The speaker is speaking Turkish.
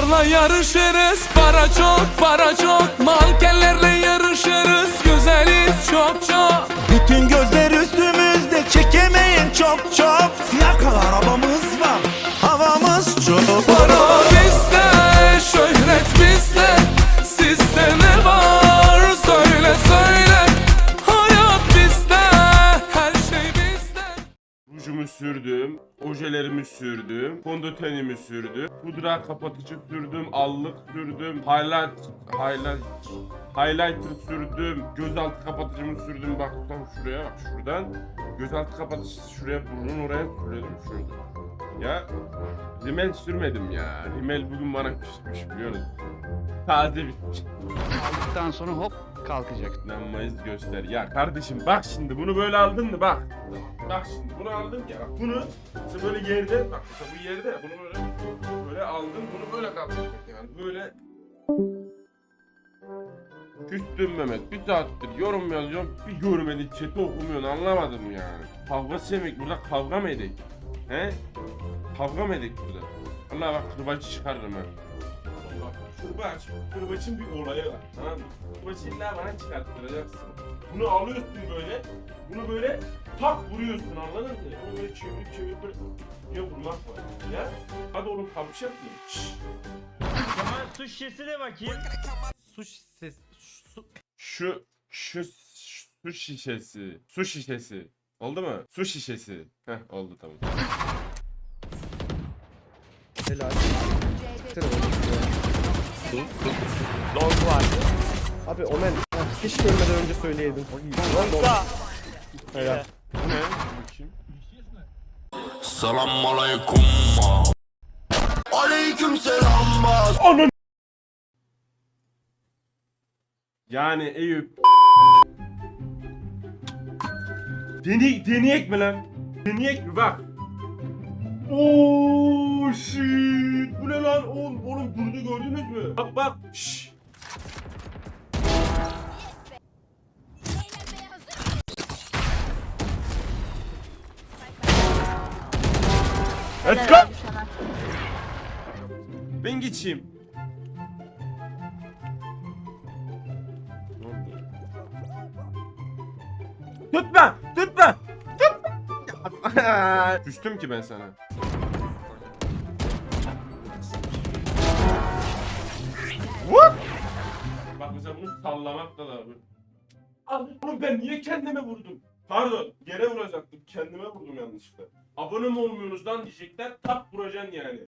Kızlarla yarışırız. Para çok para çok. Mankenlerle yarışırız. Güzeliz çok çok sürdüm, ojelerimi sürdüm, fondötenimi sürdüm, pudra kapatıcı sürdüm, allık sürdüm, highlight, highlight, highlighter sürdüm, gözaltı kapatıcımı sürdüm. Bak tam şuraya bak şuradan. Gözaltı kapatıcısı şuraya burnun oraya sürdüm şurada. Ya rimel sürmedim ya. Rimel bugün bana küsmüş biliyorsunuz. Taze bitmiş. Aldıktan sonra hop kalkacak. İnanmayız göster. Ya kardeşim bak şimdi bunu böyle aldın mı bak. Bak şimdi bunu aldın ya bak bunu işte böyle yerde bak mesela bu yerde bunu böyle böyle aldın bunu böyle kaldıracak yani böyle Küstüm Mehmet bir saattir yorum yazıyorum bir görmedi chat'i okumuyorsun anlamadım yani. Kavga sevmek burada kavga mı edek? He? Kavga mı edek burada? Allah bak kırbacı çıkarırım ha. Allah kırbaç, kırbaçın bir olayı var tamam mı? Kırbacı illa bana çıkarttıracaksın. Bunu alıyorsun böyle, bunu böyle tak vuruyorsun anladın mı? Bunu böyle çevirip çevirip böyle diye vurmak var. Ya? Hadi oğlum mı? Şşş. Kemal su şişesi de bakayım. Su ses su Şu, şu su şişesi, su şişesi. Oldu mu? Su şişesi. Heh oldu tamam. Helal. Long var. Abi Omen ha, hiç görmeden önce söyleyeydin. Long'da. Helal. Ne? Bakayım. Aleyküm selam bas Yani Eyüp. Deni deneyek mi lan? Deneyek mi bak. Oo shit. Bu ne lan? Oğlum, oğlum durdu gördünüz mü? Bak bak. Şşş. Let's go. Ben geçeyim. Tutma! Tutma! Tutma! Küstüm ki ben sana. What? Bak mesela bunu sallamakla da bu. Abi oğlum ben niye kendime vurdum? Pardon, yere vuracaktım. Kendime vurdum yanlışlıkla. Abone mi olmuyorsunuz lan diyecekler. Tak vuracaksın yani.